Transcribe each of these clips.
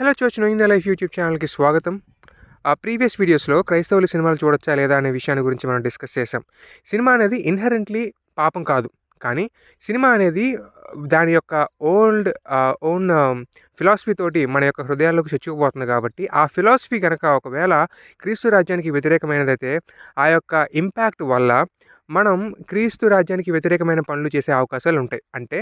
Hello church knowing the life YouTube ఛానల్కి స్వాగతం. ఆ ప్రీవియస్ వీడియోస్లో క్రైస్తవులు సినిమాలు చూడొచ్చా లేదా అనే విషయాన్ని గురించి మనం డిస్కస్ చేసాం సినిమా అనేది ఇన్హరెంట్లీ పాపం కాదు. కానీ సినిమా అనేది దాని యొక్క ఓల్డ్ ఓన్ ఫిలాసఫీ తోటి మన యొక్క హృదయాల్లోకి చొచ్చుకుపోతుంది కాబట్టి ఆ ఫిలాసఫీ కనుక ఒకవేళ క్రీస్తు రాజ్యానికి వ్యతిరేకమైనదైతే ఆ యొక్క ఇంపాక్ట్ వల్ల మనం క్రీస్తు రాజ్యానికి వ్యతిరేకమైన పనులు చేసే అవకాశాలు ఉంటాయి అంటే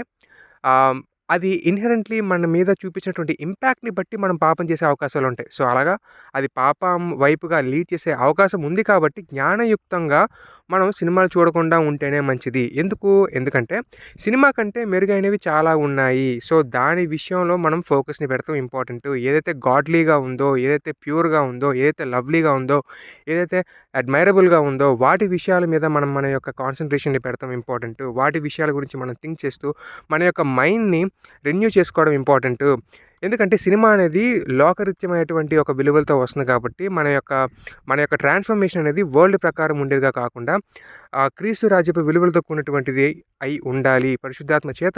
అది ఇన్హెరెంట్లీ మన మీద చూపించినటువంటి ఇంపాక్ట్ని బట్టి మనం పాపం చేసే అవకాశాలు ఉంటాయి సో అలాగా అది పాపం వైపుగా లీడ్ చేసే అవకాశం ఉంది కాబట్టి జ్ఞానయుక్తంగా మనం సినిమాలు చూడకుండా ఉంటేనే మంచిది. ఎందుకు? ఎందుకంటే సినిమా కంటే మెరుగైనవి చాలా ఉన్నాయి. సో దాని విషయంలో మనం ఫోకస్ని పెడతాం ఇంపార్టెంట్. ఏదైతే గాడ్లీగా ఉందో ఏదైతే ప్యూర్గా ఉందో ఏదైతే లవ్లీగా ఉందో ఏదైతే అడ్మైరబుల్గా ఉందో వాటి విషయాల మీద మనం మన యొక్క కాన్సన్ట్రేషన్ని పెడతాం ఇంపార్టెంట్. వాటి విషయాల గురించి మనం థింక్ చేస్తూ మన యొక్క మైండ్ని రెన్యూ చేసుకోవడం ఇంపార్టెంట్ ఎందుకంటే సినిమా అనేది లోకరీత్యమైనటువంటి ఒక విలువలతో వస్తుంది కాబట్టి మన యొక్క మన యొక్క ట్రాన్స్ఫర్మేషన్ అనేది వరల్డ్ ప్రకారం ఉండేదిగా కాకుండా ఆ క్రీస్తు రాజ్యపు విలువలతో కూడినటువంటిది అయి ఉండాలి. పరిశుద్ధాత్మ చేత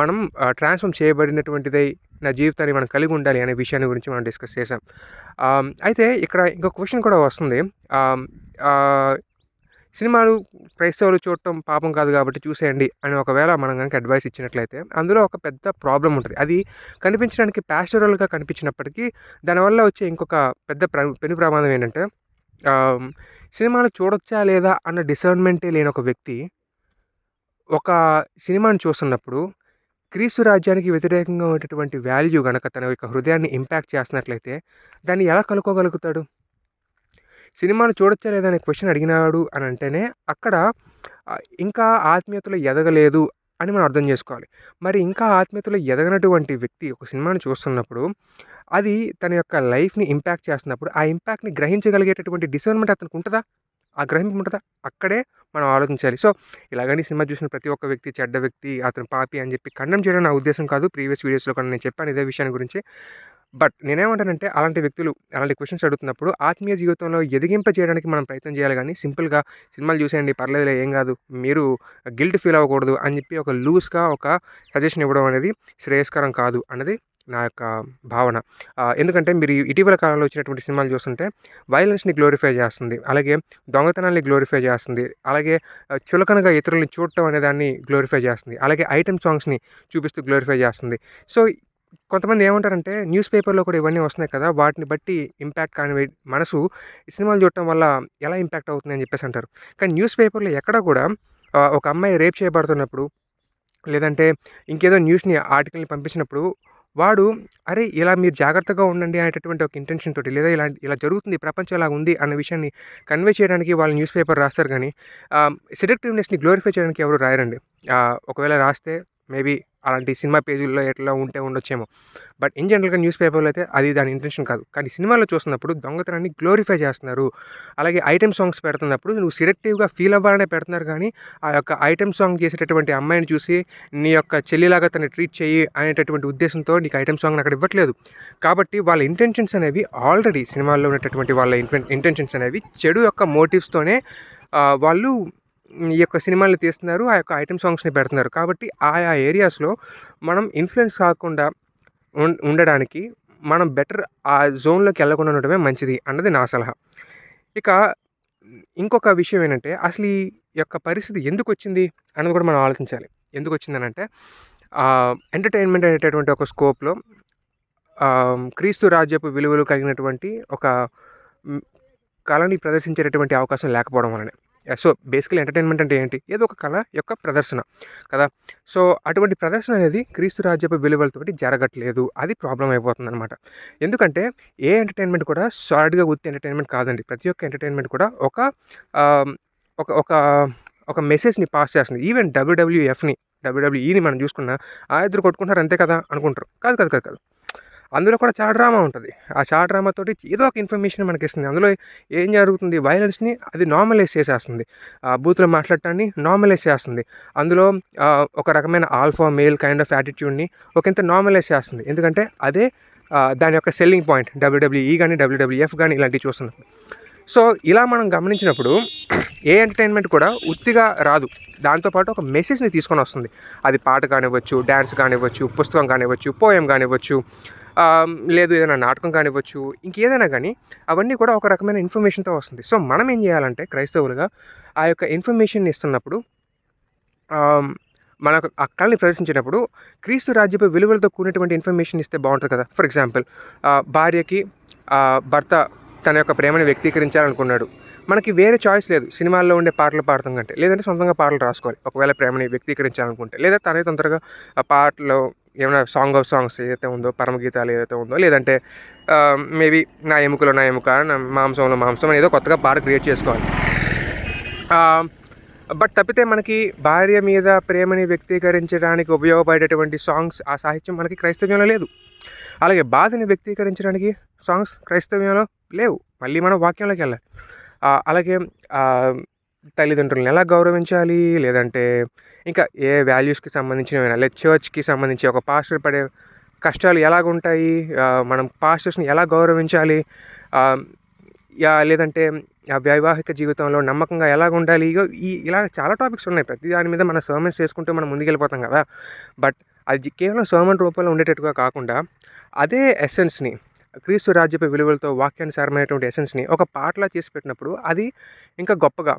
మనం ట్రాన్స్ఫార్మ్ చేయబడినటువంటిదై నా జీవితాన్ని మనం కలిగి ఉండాలి అనే విషయాన్ని గురించి మనం డిస్కస్ చేసాం అయితే ఇక్కడ ఇంకో క్వశ్చన్ కూడా వస్తుంది. సినిమాలు క్రైస్తవులు చూడటం పాపం కాదు కాబట్టి చూసేయండి అని ఒకవేళ మనం కనుక అడ్వైస్ ఇచ్చినట్లయితే అందులో ఒక పెద్ద ప్రాబ్లం ఉంటుంది. అది కనిపించడానికి ప్యాస్టరల్గా కనిపించినప్పటికీ దానివల్ల వచ్చే ఇంకొక పెద్ద ప్ర పెను ప్రమాదం ఏంటంటే సినిమాలు చూడొచ్చా లేదా అన్న డిసర్న్మెంటే లేని ఒక వ్యక్తి ఒక సినిమాని చూస్తున్నప్పుడు క్రీస్తు రాజ్యానికి వ్యతిరేకంగా ఉండేటువంటి వాల్యూ గనక తన యొక్క హృదయాన్ని ఇంపాక్ట్ చేస్తున్నట్లయితే దాన్ని ఎలా కలుకోగలుగుతాడు సినిమాను చూడొచ్చా లేదా అనే క్వశ్చన్ అడిగినాడు అని అంటేనే అక్కడ ఇంకా ఆత్మీయతలో ఎదగలేదు అని మనం అర్థం చేసుకోవాలి. మరి ఇంకా ఆత్మీయతలో ఎదగనటువంటి వ్యక్తి ఒక సినిమాను చూస్తున్నప్పుడు అది తన యొక్క లైఫ్ని ఇంపాక్ట్ చేస్తున్నప్పుడు ఆ ఇంపాక్ట్ని గ్రహించగలిగేటటువంటి డిసర్న్మెంట్ అతనికి ఉంటుందా? ఆ గ్రహింపు ఉంటుందా? అక్కడే మనం ఆలోచించాలి. సో ఇలాగని సినిమా చూసిన ప్రతి ఒక్క వ్యక్తి చెడ్డ వ్యక్తి అతను పాపి అని చెప్పి ఖండం చేయడం నా ఉద్దేశం కాదు. ప్రీవియస్ వీడియోస్లో కూడా నేను చెప్పాను ఇదే విషయాన్ని గురించి. బట్ నేనేమంటానంటే అలాంటి వ్యక్తులు అలాంటి క్వశ్చన్స్ అడుగుతున్నప్పుడు ఆత్మీయ జీవితంలో ఎదిగింప చేయడానికి మనం ప్రయత్నం చేయాలి. కానీ సింపుల్గా సినిమాలు చూసేయండి పర్లేదులే ఏం కాదు. మీరు గిల్ట్ ఫీల్ అవ్వకూడదు అని చెప్పి ఒక లూజ్గా ఒక సజెషన్ ఇవ్వడం అనేది శ్రేయస్కరం కాదు అన్నది నా యొక్క భావన. ఎందుకంటే మీరు ఇటీవల కాలంలో వచ్చినటువంటి సినిమాలు చూస్తుంటే వైలెన్స్ని గ్లోరిఫై చేస్తుంది. అలాగే దొంగతనాన్ని గ్లోరిఫై చేస్తుంది. అలాగే చులకనగా ఇతరులను చూడటం అనే దాన్ని గ్లోరిఫై చేస్తుంది. అలాగే ఐటమ్ సాంగ్స్ని చూపిస్తూ గ్లోరిఫై చేస్తుంది. సో కొంతమంది ఏమంటారంటే న్యూస్ పేపర్లో కూడా ఇవన్నీ వస్తున్నాయి కదా వాటిని బట్టి ఇంపాక్ట్ కాని మనసు ఈ సినిమాలు చూడటం వల్ల ఎలా ఇంపాక్ట్ అవుతుంది అని చెప్పేసి అంటారు. కానీ న్యూస్ పేపర్లో ఎక్కడ కూడా ఒక అమ్మాయి రేప్ చేయబడుతున్నప్పుడు లేదంటే ఇంకేదో న్యూస్ని ఆర్టికల్ని పంపించినప్పుడు వాడు అరే ఇలా మీరు జాగ్రత్తగా ఉండండి అనేటటువంటి ఒక ఇంటెన్షన్ తోటి లేదా ఇలా ఇలా జరుగుతుంది ప్రపంచం ఇలా ఉంది అన్న విషయాన్ని కన్వే చేయడానికి వాళ్ళు న్యూస్ పేపర్ రాస్తారు కానీ సెడక్టివ్నెస్ని గ్లోరిఫై చేయడానికి ఎవరు రాయరండి. ఒకవేళ రాస్తే మేబీ అలాంటి సినిమా పేజీల్లో ఎట్లా ఉంటే ఉండొచ్చేమో. బట్ ఇన్ జనరల్గా న్యూస్ పేపర్లో అయితే అది దాని ఇంటెన్షన్ కాదు. కానీ సినిమాలో చూస్తున్నప్పుడు దొంగతనాన్ని గ్లోరిఫై చేస్తున్నారు. అలాగే ఐటెమ్ సాంగ్స్ పెడుతున్నప్పుడు నువ్వు సిలెక్టివ్గా ఫీల్ అవ్వాలనే పెడుతున్నారు కానీ ఆ యొక్క ఐటమ్ సాంగ్ చేసేటటువంటి అమ్మాయిని చూసి నీ యొక్క చెల్లిలాగా తను ట్రీట్ చేయి అనేటటువంటి ఉద్దేశంతో నీకు ఐటెమ్ సాంగ్ అక్కడ ఇవ్వట్లేదు. కాబట్టి వాళ్ళ ఇంటెన్షన్స్ అనేవి ఆల్రెడీ సినిమాల్లో ఉన్నటువంటి వాళ్ళ ఇంటెన్షన్స్ అనేవి చెడు యొక్క మోటివ్స్తోనే వాళ్ళు ఈ యొక్క సినిమాలు తీస్తున్నారు ఆ యొక్క ఐటమ్ సాంగ్స్ని పెడుతున్నారు. కాబట్టి ఆయా ఏరియాస్లో మనం ఇన్ఫ్లుయెన్స్ కాకుండా ఉం- ఉండడానికి మనం బెటర్ ఆ జోన్లోకి వెళ్ళకుండా ఉండడమే మంచిది అన్నది నా సలహా. ఇక ఇంకొక విషయం ఏంటంటే అసలు ఈ యొక్క పరిస్థితి ఎందుకు వచ్చింది అన్నది కూడా మనం ఆలోచించాలి. ఎందుకు వచ్చిందనంటే ఎంటర్టైన్మెంట్ అనేటటువంటి ఒక స్కోప్లో క్రీస్తు రాజ్యపు విలువలు కలిగినటువంటి ఒక కళని ప్రదర్శించేటటువంటి అవకాశం లేకపోవడం వలనే సో బేసికల్ ఎంటర్టైన్మెంట్ అంటే ఏంటి? ఏదో ఒక కళ యొక్క ప్రదర్శన కదా? సో అటువంటి ప్రదర్శన అనేది క్రీస్తు రాజ్యపు విలువలతోటి జరగట్లేదు. అది ప్రాబ్లం అయిపోతుంది అనమాట ఎందుకంటే ఏ ఎంటర్టైన్మెంట్ కూడా సాలిడ్గా ఉత్తి ఎంటర్టైన్మెంట్ కాదండి. ప్రతి ఒక్క ఎంటర్టైన్మెంట్ కూడా ఒక ఒక ఒక ఒక మెసేజ్ని పాస్ చేస్తుంది. ఈవెన్ డబ్ల్యూడబ్ల్యూఎఫ్ని డబ్ల్యూడబ్ల్యూఈని మనం చూసుకున్నా ఆ ఇద్దరు కొట్టుకుంటారు అంతే కదా అనుకుంటారు. కాదు కాదు కాదు కాదు. అందులో కూడా చాలా డ్రామా ఉంటుంది. ఆ చాలా డ్రామా తోటి ఏదో ఒక ఇన్ఫర్మేషన్ మనకి ఇస్తుంది అందులో ఏం జరుగుతుంది? వైలెన్స్ని అది నార్మలైజ్ చేసేస్తుంది. ఆ బూత్లో మాట్లాడటాన్ని నార్మలైజ్ చేస్తుంది. అందులో ఒక రకమైన ఆల్ఫా మేల్ కైండ్ ఆఫ్ యాటిట్యూడ్ని ఒకంత నార్మలైజ్ చేస్తుంది. ఎందుకంటే అదే దాని యొక్క సెల్లింగ్ పాయింట్. డబ్ల్యూడబ్ల్యూఈ కానీ డబ్ల్యూడబ్ల్యూఎఫ్ కానీ ఇలాంటివి చూస్తున్నాం సో ఇలా మనం గమనించినప్పుడు ఏ ఎంటర్టైన్మెంట్ కూడా ఉత్తిగా రాదు. దాంతోపాటు ఒక మెసేజ్ని తీసుకొని వస్తుంది. అది పాట కానివ్వచ్చు డ్యాన్స్ కానివ్వచ్చు పుస్తకం కానివ్వచ్చు పోయం కానివ్వచ్చు లేదు ఏదైనా నాటకం కానివ్వచ్చు ఇంకేదైనా కానీ అవన్నీ కూడా ఒక రకమైన ఇన్ఫర్మేషన్తో వస్తుంది. సో మనం ఏం చేయాలంటే క్రైస్తవులుగా ఆ యొక్క ఇన్ఫర్మేషన్ ఇస్తున్నప్పుడు మనకు ఆ కళని ప్రదర్శించేటప్పుడు క్రీస్తు రాజ్యపు విలువలతో కూడినటువంటి ఇన్ఫర్మేషన్ ఇస్తే బాగుంటుంది కదా. ఫర్ ఎగ్జాంపుల్ భార్యకి భర్త తన యొక్క ప్రేమను వ్యక్తీకరించాలనుకున్నాడు. మనకి వేరే చాయిస్ లేదు. సినిమాల్లో ఉండే పాటలు పాడతాం కంటే లేదంటే సొంతంగా పాటలు రాసుకోవాలి. ఒకవేళ ప్రేమని వ్యక్తీకరించాలనుకుంటే లేదా తనే తొందరగా ఆ పాటలో ఏమైనా సాంగ్ ఆఫ్ సాంగ్స్ ఏదైతే ఉందో పరమగీతాలు ఏదైతే ఉందో లేదంటే మేబీ నా ఎముకలో నా ఎముక నా మాంసంలో మాంసం ఏదో కొత్తగా పాట క్రియేట్ చేసుకోవాలి. బట్ తప్పితే మనకి భార్య మీద ప్రేమని వ్యక్తీకరించడానికి ఉపయోగపడేటువంటి సాంగ్స్ ఆ సాహిత్యం మనకి క్రైస్తవ్యంలో లేదు. అలాగే బాధని వ్యక్తీకరించడానికి సాంగ్స్ క్రైస్తవ్యంలో లేవు. మళ్ళీ మనం వాక్యంలోకి వెళ్ళాలి. అలాగే తల్లిదండ్రులను ఎలా గౌరవించాలి? లేదంటే ఇంకా ఏ వాల్యూస్కి సంబంధించినవైనా లేదా చర్చ్కి సంబంధించి ఒక పాస్టర్ పడే కష్టాలు ఎలాగుంటాయి? మనం పాస్టర్స్ని ఎలా గౌరవించాలి? లేదంటే ఆ వైవాహిక జీవితంలో నమ్మకంగా ఎలాగ ఉండాలి ఈ ఇలా చాలా టాపిక్స్ ఉన్నాయి. ప్రతి దాని మీద మన సర్మన్స్ చేసుకుంటూ మనం ముందుకెళ్ళిపోతాం కదా. బట్ అది కేవలం సర్మన్ రూపంలో ఉండేటట్టుగా కాకుండా అదే ఎసెన్స్ని క్రీస్తు రాజ్యపు విలువలతో వాక్యానుసారమైనటువంటి ఎసెన్స్ని ఒక పాటలా చేసి పెట్టినప్పుడు అది ఇంకా గొప్పగా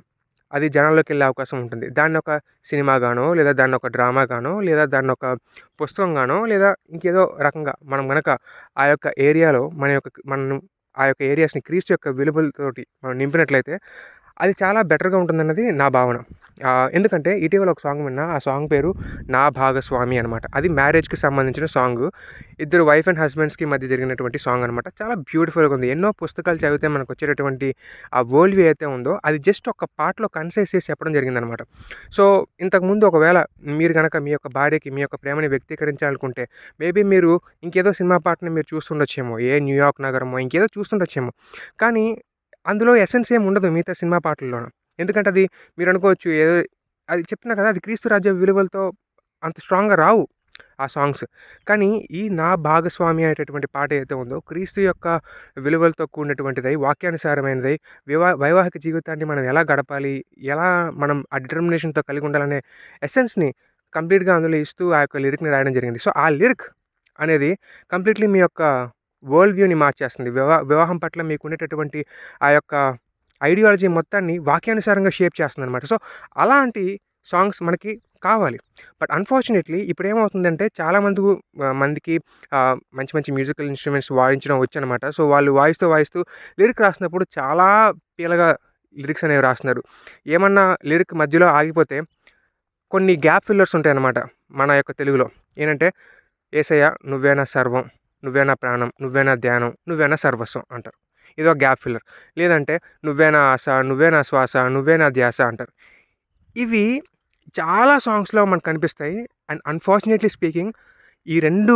అది జనాల్లోకి వెళ్ళే అవకాశం ఉంటుంది. దాన్ని ఒక సినిమాగానో లేదా దాన్ని ఒక డ్రామాగానో లేదా దాన్ని ఒక పుస్తకంగానో లేదా ఇంకేదో రకంగా మనం కనుక ఆ యొక్క ఏరియాలో మన యొక్క మనం ఆ యొక్క ఏరియాస్ని క్రీస్తు యొక్క విలువలతోటి మనం నింపినట్లయితే అది చాలా బెటర్గా ఉంటుందన్నది నా భావన. ఎందుకంటే ఇటీవల ఒక సాంగ్ విన్నా ఆ సాంగ్ పేరు నా భాగస్వామి అనమాట. అది మ్యారేజ్కి సంబంధించిన సాంగ్. ఇద్దరు వైఫ్ అండ్ హస్బెండ్స్కి మధ్య జరిగినటువంటి సాంగ్ అనమాట. చాలా బ్యూటిఫుల్గా ఉంది. ఎన్నో పుస్తకాలు చదివితే మనకు వచ్చేటటువంటి ఆ వరల్డ్ వ్యూ అయితే ఉందో అది జస్ట్ ఒక పాటలో కన్సైజ్ చేసి చెప్పడం జరిగిందనమాట సో ఇంతకుముందు ఒకవేళ మీరు కనుక మీ యొక్క భార్యకి మీ యొక్క ప్రేమని వ్యక్తీకరించాలనుకుంటే మేబీ మీరు ఇంకేదో సినిమా పాటని మీరు చూస్తుండొచ్చేమో ఏ న్యూయార్క్ నగరమో ఇంకేదో చూస్తుండొచ్చేమో. కానీ అందులో ఎసెన్స్ ఏమి ఉండదు మిగతా సినిమా పాటల్లోనూ. ఎందుకంటే అది మీరు అనుకోవచ్చు ఏదో అది చెప్తున్నా కదా అది క్రీస్తు రాజ్య విలువలతో అంత స్ట్రాంగ్గా రావు ఆ సాంగ్స్ కానీ ఈ నా భాగస్వామి అనేటటువంటి పాట ఏదైతే ఉందో క్రీస్తు యొక్క విలువలతో కూడినటువంటిది వాక్యానుసారమైనది వివా వైవాహిక జీవితాన్ని మనం ఎలా గడపాలి ఎలా మనం ఆ డిటర్మినేషన్తో కలిగి ఉండాలనే ఎసెన్స్ని కంప్లీట్గా అందులో ఇస్తూ ఆ యొక్క లిరిక్ని రాయడం జరిగింది. సో ఆ లిరిక్ అనేది కంప్లీట్లీ మీ యొక్క వరల్డ్ వ్యూని మార్చేస్తుంది. వివా వివాహం పట్ల మీకు ఉండేటటువంటి ఆ యొక్క ఐడియాలజీ మొత్తాన్ని వాక్యానుసారంగా షేప్ చేస్తుంది అనమాట సో అలాంటి సాంగ్స్ మనకి కావాలి. బట్ అన్ఫార్చునేట్లీ ఇప్పుడు ఏమవుతుందంటే చాలామంది మందికి మంచి మంచి మ్యూజికల్ ఇన్స్ట్రుమెంట్స్ వాయించడం వచ్చనమాట సో వాళ్ళు వాయిస్తూ వాయిస్తూ లిరిక్ రాసినప్పుడు చాలా పీలగా లిరిక్స్ అనేవి రాస్తున్నారు. ఏమన్నా లిరిక్ మధ్యలో ఆగిపోతే కొన్ని గ్యాప్ ఫిల్లర్స్ ఉంటాయన్నమాట మన యొక్క తెలుగులో. ఏంటంటే ఏసయ్య నువ్వేనా సర్వం? నువ్వేనా ప్రాణం నువ్వేనా ధ్యానం నువ్వేనా సర్వస్వం అంటారు. ఇది ఒక గ్యాప్ ఫిల్లర్. లేదంటే నువ్వేనా ఆశ నువ్వేనా శ్వాస నువ్వేనా ధ్యాస అంటారు. ఇవి చాలా సాంగ్స్లో మనకు కనిపిస్తాయి. అండ్ అన్ఫార్చునేట్లీ స్పీకింగ్ ఈ రెండు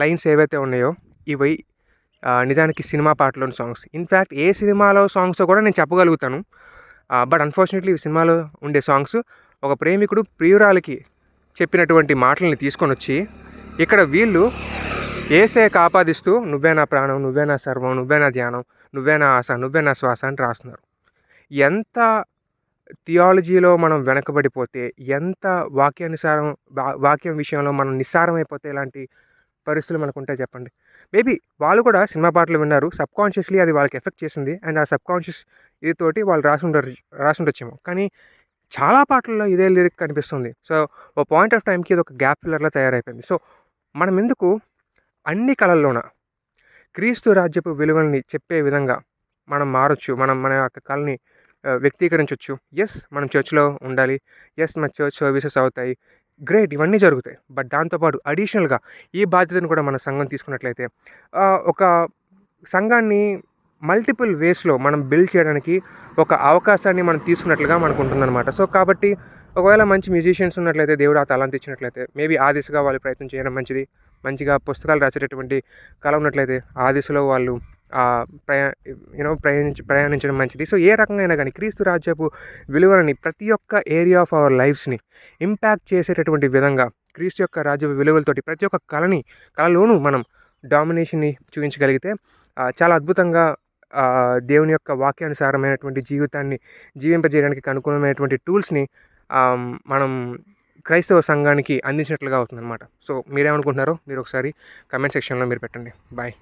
లైన్స్ ఏవైతే ఉన్నాయో ఇవి నిజానికి సినిమా పాటలోని సాంగ్స్. ఇన్ఫ్యాక్ట్ ఏ సినిమాలో సాంగ్స్ కూడా నేను చెప్పగలుగుతాను. బట్ అన్ఫార్చునేట్లీ సినిమాలో ఉండే సాంగ్స్ ఒక ప్రేమికుడు ప్రియురాలకి చెప్పినటువంటి మాటల్ని తీసుకొని వచ్చి ఇక్కడ వీళ్ళు ఏసే కాపాదిస్తూ నువ్వే నా ప్రాణం నువ్వే నా సర్వం నువ్వే నా ధ్యానం నువ్వే నా ఆశ నువ్వే నా శ్వాస అని రాస్తున్నారు. ఎంత థియాలజీలో మనం వెనకబడిపోతే ఎంత వాక్యానుసారం వాక్యం విషయంలో మనం నిస్సారమైపోతే ఇలాంటి పరిస్థితులు మనకు ఉంటాయి చెప్పండి. మేబీ వాళ్ళు కూడా సినిమా పాటలు విన్నారు సబ్ కాన్షియస్లీ అది వాళ్ళకి ఎఫెక్ట్ చేసింది అండ్ ఆ సబ్ కాన్షియస్ ఇదితోటి వాళ్ళు రాసి ఉండరు కానీ చాలా పాటల్లో ఇదే లిరిక్ కనిపిస్తుంది. సో ఓ పాయింట్ ఆఫ్ టైంకి ఇది ఒక గ్యాప్ ఫిల్లర్లా తయారైపోయింది. సో మనం ఎందుకు అన్ని కళల్లోన క్రీస్తు రాజ్యపు విలువల్ని చెప్పే విధంగా మనం మారచ్చు. మనం మన యొక్క కళని వ్యక్తీకరించవచ్చు ఎస్ మనం చర్చ్లో ఉండాలి. ఎస్ మన చర్చ్ సర్వీసెస్ అవుతాయి. గ్రేట్ ఇవన్నీ జరుగుతాయి. బట్ దాంతోపాటు అడిషనల్గా ఈ బాధ్యతను కూడా మన సంఘం తీసుకున్నట్లయితే ఒక సంఘాన్ని మల్టిపుల్ వేస్లో మనం బిల్డ్ చేయడానికి ఒక అవకాశాన్ని మనం తీసుకున్నట్లుగా మనకు ఉంటుందన్నమాట సో కాబట్టి ఒకవేళ మంచి మ్యూజిషియన్స్ ఉన్నట్లయితే దేవుడు ఆ తలాంతి ఇచ్చినట్లయితే మేబీ ఆ దిశగా వాళ్ళు ప్రయత్నం చేయడం మంచిది. మంచిగా పుస్తకాలు రాసేటటువంటి కళ ఉన్నట్లయితే ఆ దిశలో వాళ్ళు ప్రయా యూనో ప్రయాణించ ప్రయాణించడం మంచిది. సో ఏ రకంగా అయినా కానీ క్రీస్తు రాజ్యపు విలువలని ప్రతి ఒక్క ఏరియా ఆఫ్ అవర్ లైఫ్స్ని ఇంపాక్ట్ చేసేటటువంటి విధంగా క్రీస్తు యొక్క రాజ్యపు విలువలతోటి ప్రతి ఒక్క కళని కళలోనూ మనం డామినేషన్ని చూపించగలిగితే చాలా అద్భుతంగా దేవుని యొక్క వాక్యానుసారమైనటువంటి జీవితాన్ని జీవింపజేయడానికి అనుకూలమైనటువంటి టూల్స్ని మనం క్రైస్తవ సంఘానికి అందించినట్లుగా అవుతుందన్నమాట. సో మీరేమనుకుంటున్నారో మీరు ఒకసారి కమెంట్ సెక్షన్లో మీరు పెట్టండి. బాయ్